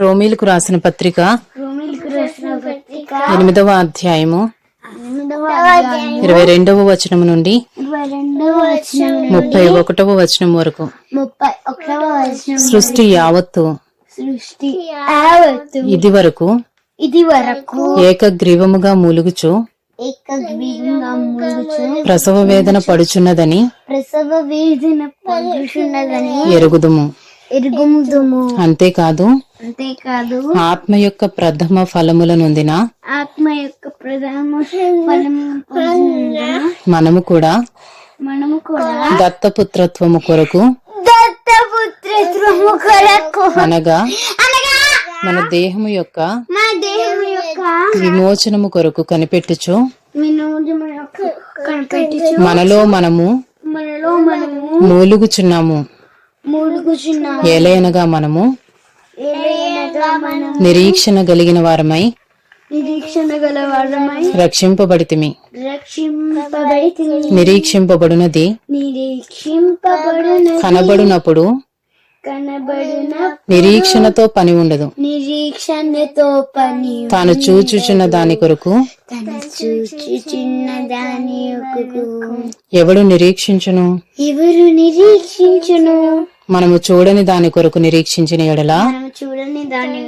రోమిలకు రాసిన పత్రిక ఎనిమిదవ అధ్యాయము. ఇరవై రెండవ వచనం నుండి ముప్పై ఒకటవ వచనం వరకు. సృష్టి యావత్తు ఇది వరకు ఇది వరకు ఏకగ్రీవముగా మూలుగుచు ప్రసవ వేదన పడుచున్నదని ప్రసవ వేదన పలుచున్నదని ఎరుగుదుము. ఎరుగుముదుము. అంతేకాదు అంతేకాదు ఆత్మ యొక్క ప్రథమ ఫలముల నొందిన ఆత్మ యొక్క ఫలము పొందిన మనము కూడా మనము కూడా దత్తపుత్రత్వము కొరకు దత్తపుత్రత్వము కొరకు అనగా అనగా మన దేహము యొక్క మా దేహం యొక్క విమోచనము కొరకు కనిపెట్టుచు వినోదము యొక్క కనిపెట్టుచు మనలో మనము మనలో మనము మూలుగుచున్నాము. ఏలయనగా మనము నిరీక్షణ కలిగిన వారమై నిరీక్షణ రక్షింపబడితిమి. రక్షింపబడి నిరీక్షింపబడినది. నిరీక్షింపబడిన కనబడునప్పుడు కనబడిన నిరీక్షణతో పని ఉండదు. నిరీక్షణతో పని తాను చూచుచున్న దాని కొరకు చూచుచున్న దాని ఎవడు నిరీక్షించును? ఎవరు నిరీక్షించును? మనము చూడని దాని కొరకు నిరీక్షించిన ఎడల? చూడని దాని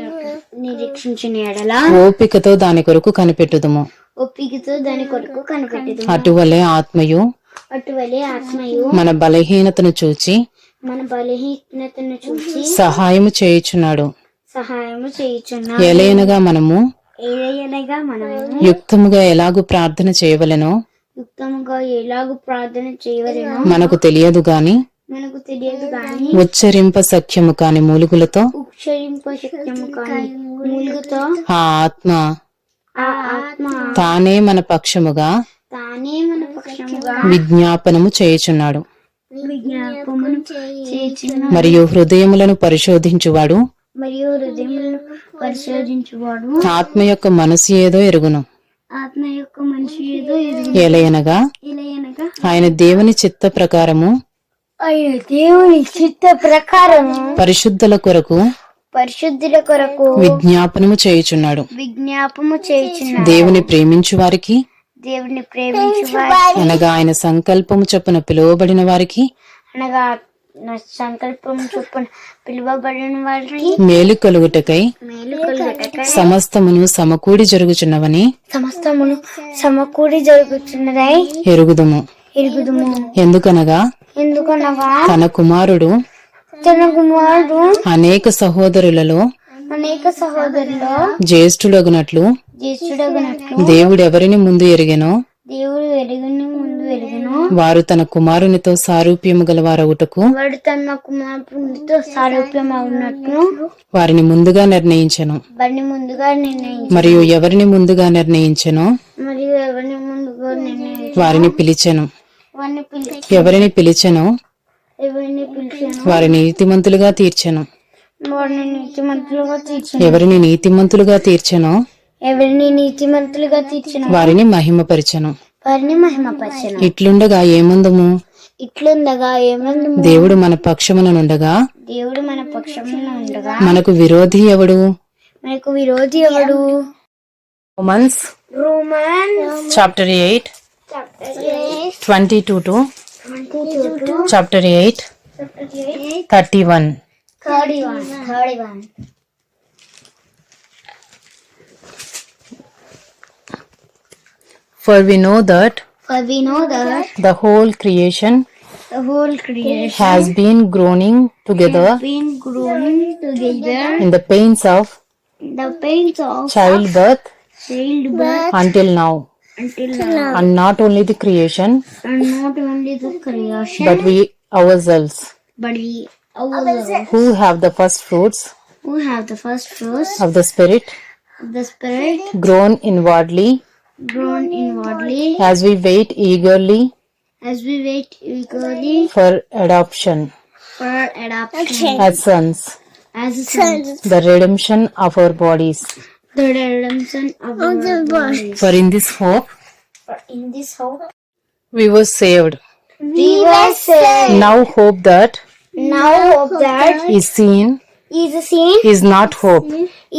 నిరీక్షించిన ఎడల? ఓపికతో దాని కొరకు కనిపెట్టుదుము. ఒప్పికతో దాని కొరకు కనిపెట్టదు అటువలే ఆత్మయు అటువలే ఆత్మయు. మన బలహీనతను చూచి మన బలహీనతను చూసి సహాయము చేయుచున్నాడు. సహాయము చేయుచున్న ఎలయనగా మనము ఏదైనగా మనము యుక్తముగా ఎలాగూ ప్రార్థన చేయవలెనో యుక్తముగా ఎలాగూ ప్రార్థన చేయవలెనో మనకు తెలియదు గాని మనకు తెలియదు గాని ఉచ్చరింప సఖ్యము కాని మూలుగులతో ఉచ్చరింప శక్యము కాని మూలుగుతో ఆ ఆత్మ ఆ ఆత్మ తానే మన పక్షముగా తానే మన పక్షముగా విజ్ఞాపనము చేయుచున్నాడు. విజ్ఞాపమును మరియు హృదయములను పరిశోధించువాడు. మరియు హృదయములను పరిశోధించువాడు. ఆత్మ యొక్క మనసు ఏదో ఎరుగును. ఆత్మ యొక్క మనిషి ఏదో ఎలయనగా ఎలయనగా ఆయన దేవుని చిత్త ప్రకారము. ఆయన దేవుని చిత్త ప్రకారము పరిశుద్ధుల కొరకు పరిశుద్ధుల కొరకు విజ్ఞాపనము చేయుచున్నాడు. విజ్ఞాపము చేయుచున్న దేవుని ప్రేమించు వారికి దేవుని ప్రేమించు అనగా ఆయన సంకల్పము చొప్పున పిలువబడిన వారికి అనగా నా సంకల్పం చొప్పున పిలువబడిన వారికి మేలు కలుగుటకై మేలు కలుగుటకై సమస్తమును సమకూడి జరుగుచున్నవని సమస్తమును సమకూడి జరుగుతున్నదై ఎరుగుదుము. ఎరుగుదుము. ఎందుకనగా ఎందుకనగా తన కుమారుడు తన కుమారుడు అనేక సహోదరులలో అనేక సహోదరులో జ్యేష్ఠుడగునట్లు జ్యేష్ఠుడగునట్లు దేవుడు ఎవరిని ముందు ఎరిగెనో? దేవుడు వెలుగుని ముందు వెలుగును వారు తన కుమారునితో సారూప్యము గలవారవుటకు వాడు తన కుమారునితో సారూప్యం అవునట్లు వారిని ముందుగా నిర్ణయించెను. వాడిని ముందుగా నిర్ణయించి మరియు ఎవరిని ముందుగా నిర్ణయించెనో? మరియు ఎవరిని ముందుగా నిర్ణయించి వారిని పిలిచెను. పిలిచి ఎవరిని పిలిచెనో? ఎవరిని పిలిచాను? వారిని నీతిమంతులుగా తీర్చెను. వాడిని నీతిమంతులుగా తీర్చిన. ఎవరిని నీతిమంతులుగా తీర్చెనో? ఎవరిని నీతిమంతులుగా తీర్చిన? వారిని మహిమపరిచెను. వారిని మహిమపరచను. ఇట్లుండగా ఏమందము? ఇట్లుండగా ఏమంది దేవుడు మన పక్షముననుండగా దేవుడు మన పక్షమున ఉండగా? మనకు విరోధి ఎవడు? మనకు విరోధి ఎవడు? Romans Roman chapter eight twenty two to chapter eight thirty one For we know that For we know that the whole creation the whole creation has been groaning together has been growing together in the pains of the pains of childbirth childbirth until now. until now. And not only the creation, And not only the creation, but we ourselves, but we ourselves who have the first fruits who have the first fruits of the Spirit, of the Spirit groan inwardly grown inwardly as we wait eagerly as we wait eagerly. for adoption. For adoption. As sons, as sons, the redemption of our bodies. the redemption of our bodies. For in this hope For in this hope we were saved. we were saved. Now hope that Now hope that is seen is seen is not hope.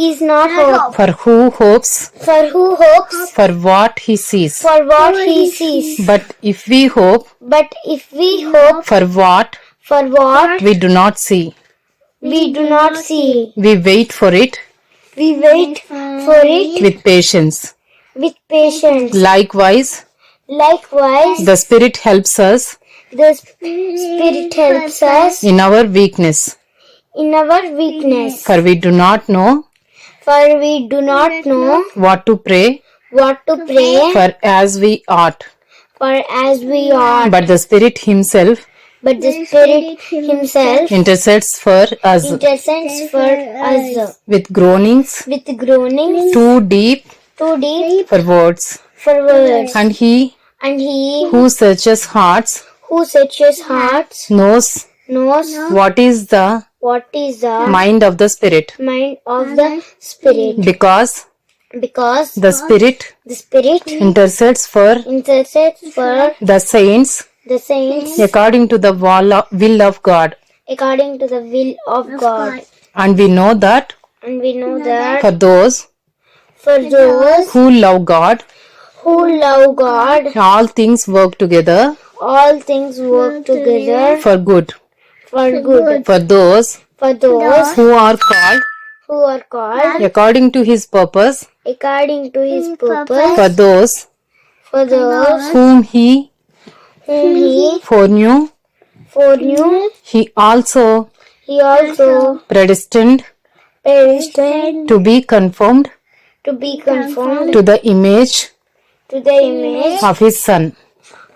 is not hope. For who hopes For who hopes for what he sees. for what he sees. But if we hope But if we hope for what for what we do not see, we do not see, we wait for it we wait for it with patience. with patience. Likewise, Likewise, the Spirit helps us the Spirit helps us in our weakness. In our weakness. For we do not know For we do not know what to pray what to pray for as we ought. for as we are. But the Spirit Himself But the Spirit Himself intercedes for us intercedes for us with groanings with groanings too deep too deep for words. for words. And He And He who searches hearts who searches hearts knows knows what is the what is the mind of the Spirit. mind of the Spirit. Because Because the Spirit the Spirit intercedes for intercedes for the saints the saints according to the will of- will of God. according to the will of God. And we know that And we know that for those for those who love God, who love God, all things work together all things work together for good. For good. For those For those who are called who are called according to His purpose, according to His purpose. for those For those whom He whom He foreknew, foreknew, He also He also predestined predestined to be conformed to be conformed to the image to the image of His Son,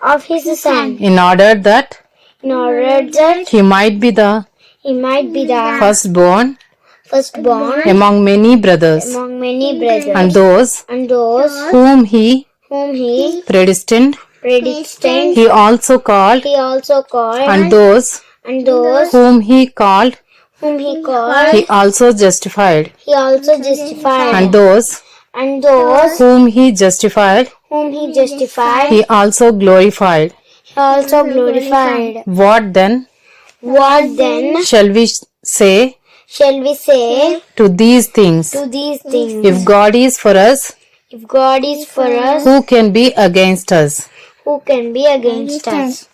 of His Son, in order that in order He might be the He might be the firstborn firstborn among many brothers. among many brothers. And those And those whom He whom He predestined, predestined, He also called, He also called. and those And those whom He called, whom He called, He also justified, He also justified. and those And those whom He justified, whom He justified, He also glorified. Also glorified. What then What then shall we say shall we say to these things? to these things? If God is for us, If God is for us, who can be against us? who can be against us?